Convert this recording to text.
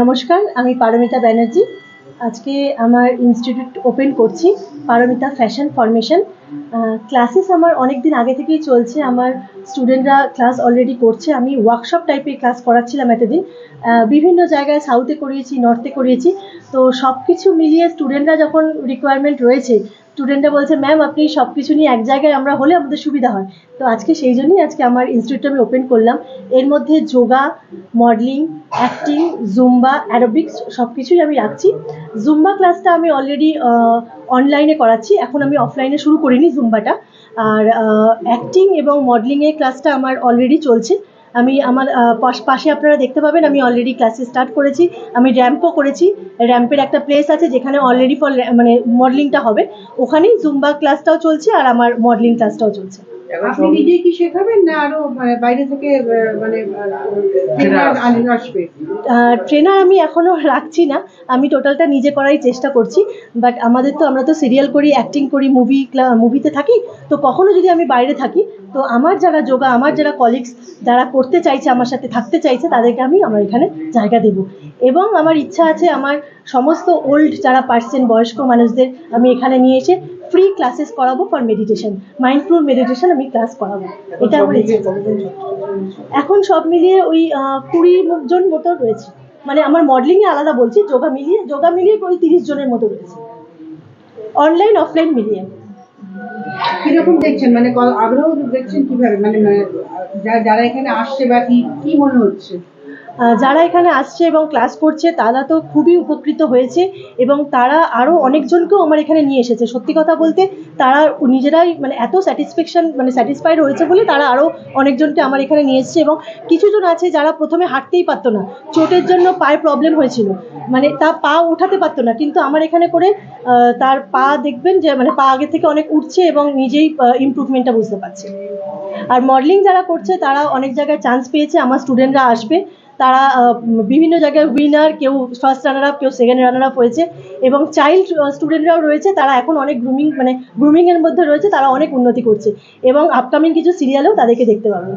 নমস্কার, আমি পারমিতা ব্যানার্জি। আজকে আমার ইনস্টিটিউট ওপেন করছি, পারমিতা ফ্যাশন ফরমেশন ক্লাসেস আমার অনেক দিন আগে থেকেই চলছে, আমার স্টুডেন্টরা ক্লাস অলরেডি করছে। আমি ওয়ার্কশপ টাইপের ক্লাস করাচ্ছিলাম এতদিন। বিভিন্ন জায়গায় সাউথে করিয়েছি নর্থে করিয়েছি। তো সব কিছু মিলিয়ে স্টুডেন্টরা যখন রিকোয়ারমেন্ট রয়েছে স্টুডেন্টরা বলছে ম্যাম আপনি সব কিছু নিয়ে এক জায়গায় আমরা হলে আমাদের সুবিধা হয়। তো আজকে সেই জন্যই আজকে আমার ইনস্টিটিউটটা আমি ওপেন করলাম। এর মধ্যে yoga modelling acting zumba aerobics সব কিছুই আমি রাখছি। জুম্বা ক্লাসটা আমি অলরেডি অনলাইনে করাচ্ছি। এখন আমি অফলাইনে শুরু করিনি জুম্বাটা আর অ্যাক্টিং এবং মডেলিংয়ের ক্লাসটা আমার অলরেডি চলছে। আমি আমার পাশে আপনারা দেখতে পাবেন আমি অলরেডি ক্লাসে স্টার্ট করেছি। আমি র্যাম্পও করেছি। র্যাম্পের একটা প্লেস আছে যেখানে অলরেডি ফর মানে মডেলিংটা হবে। ওখানেই জুম্বা ক্লাসটাও চলছে আর আমার মডেলিং ক্লাসটাও চলছে। আপনি নিজেই কি শেখাবেন না আরও মানে বাইরে থেকে মানে ট্রেনার আসবে। ট্রেনার আমি এখনও রাখছি না। আমি টোটালটা নিজে করাই চেষ্টা করছি। বাট আমাদের তো আমরা তো সিরিয়াল করি অ্যাক্টিং করি মুভি মুভিতে থাকি। তো কখনো যদি আমি বাইরে থাকি তো আমার যারা যোগা আমার যারা কলিগস যারা করতে চাইছে আমার সাথে থাকতে চাইছে তাদেরকে আমি আমার এখানে জায়গা দেব। এবং আমার ইচ্ছা আছে আমার সমস্ত ওল্ড যারা পার্সেন বয়স্ক মানুষদের আমি এখানে নিয়ে এসে ফ্রি ক্লাসেস করাবো ফর মেডিটেশন মাইন্ডফুল মেডিটেশন আমি ক্লাস করাবো। এটা আমার এখন সব মিলিয়ে ওই কুড়ি জন মতো রয়েছে। মানে আমার মডেলিংয়ে আলাদা বলছি যোগা মিলিয়ে যোগা মিলিয়ে ওই তিরিশ জনের মতো রয়েছে। অনলাইন অফলাইন মিলিয়ে। কীরকম দেখছেন? মানে আগ্রহ দেখছেন কীভাবে? মানে মানে, যারা এখানে আসছে বা কি কি মনে হচ্ছে? যারা এখানে আসছে এবং ক্লাস করছে, তারা তো খুবই উপকৃত হয়েছে এবং তারা আরও অনেকজনকেও আমার এখানে নিয়ে এসেছে। সত্যি কথা বলতে, তারা নিজেরাই মানে এত স্যাটিসফ্যাকশন মানে স্যাটিসফাইড হয়েছে বলে তারা আরও অনেকজনকে আমার এখানে নিয়ে এসেছে এবং কিছুজন আছে যারা প্রথমে হাঁটতেই পারতো না। চোটের জন্য পায়ে প্রবলেম হয়েছিল। মানে তা পা ওঠাতে পারতো না। কিন্তু আমার এখানে করে তার পা দেখবেন যে মানে পা আগে থেকে অনেক উঠছে এবং নিজেই ইমপ্রুভমেন্টটা বুঝতে পারছে। আর মডেলিং যারা করছে, তারা অনেক জায়গায় চান্স পেয়েছে। আমার স্টুডেন্টরা আসবে। তারা বিভিন্ন জায়গায় উইনার কেউ ফার্স্ট রানার আপ কেউ সেকেন্ড রানার আপ হয়েছে এবং চাইল্ড স্টুডেন্টরাও রয়েছে। তারা এখন অনেক গ্রুমিং মানে গ্রুমিংয়ের মধ্যে রয়েছে, তারা অনেক উন্নতি করছে। এবং আপকামিং কিছু সিরিয়ালেও তাদেরকে দেখতে পাবেন